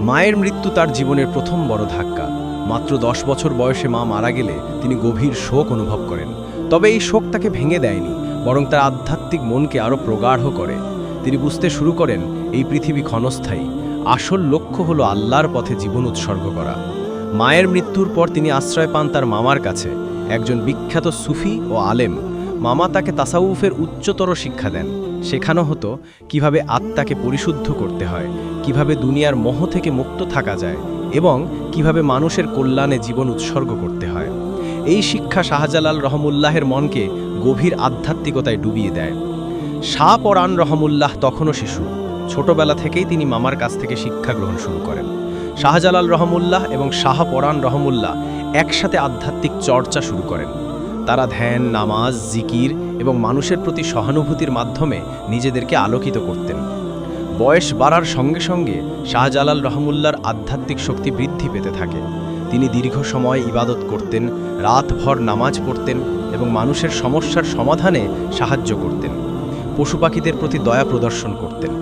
মায়ের মৃত্যু তার জীবনের প্রথম বড় ধাক্কা। মাত্র দশ বছর বয়সে মা মারা গেলে তিনি গভীর শোক অনুভব করেন। তবে এই শোক তাকে ভেঙে দেয়নি, বরং তার আধ্যাত্মিক মনকে আরও প্রগাঢ় করে। তিনি বুঝতে শুরু করেন, এই পৃথিবী ক্ষণস্থায়ী। আসল লক্ষ্য হলো আল্লাহর পথে জীবন উৎসর্গ করা। মায়ের মৃত্যুর পর তিনি আশ্রয় পান তার মামার কাছে, একজন বিখ্যাত সুফি ও আলেম। মামা তাকে তাসাউফের উচ্চতর শিক্ষা দেন। শেখানো হতো কীভাবে আত্মাকে পরিশুদ্ধ করতে হয়, কীভাবে দুনিয়ার মোহ থেকে মুক্ত থাকা যায় এবং কীভাবে মানুষের কল্যাণে জীবন উৎসর্গ করতে হয়। এই শিক্ষা শাহজালাল রহমুল্লাহের মনকে গভীর আধ্যাত্মিকতায় ডুবিয়ে দেয়। শাহ পরাণ রহমুল্লাহ তখনও শিশু। ছোটবেলা থেকেই তিনি মামার কাছ থেকে শিক্ষা গ্রহণ শুরু করেন। শাহজালাল রহমুল্লাহ এবং শাহ পরাণ রহমুল্লাহ একসাথে আধ্যাত্মিক চর্চা শুরু করেন। তারা ধ্যান, নামাজ, জিকির এবং মানুষের প্রতি সহানুভূতির মাধ্যমে নিজেদেরকে আলোকিত করতেন। বয়স বাড়ার সঙ্গে সঙ্গে শাহজালাল রহমুল্লার আধ্যাত্মিক শক্তি বৃদ্ধি পেতে থাকে। তিনি দীর্ঘ সময় ইবাদত করতেন, রাতভর নামাজ পড়তেন এবং মানুষের সমস্যার সমাধানে সাহায্য করতেন। পশু পাখিদের প্রতি দয়া প্রদর্শন করতেন।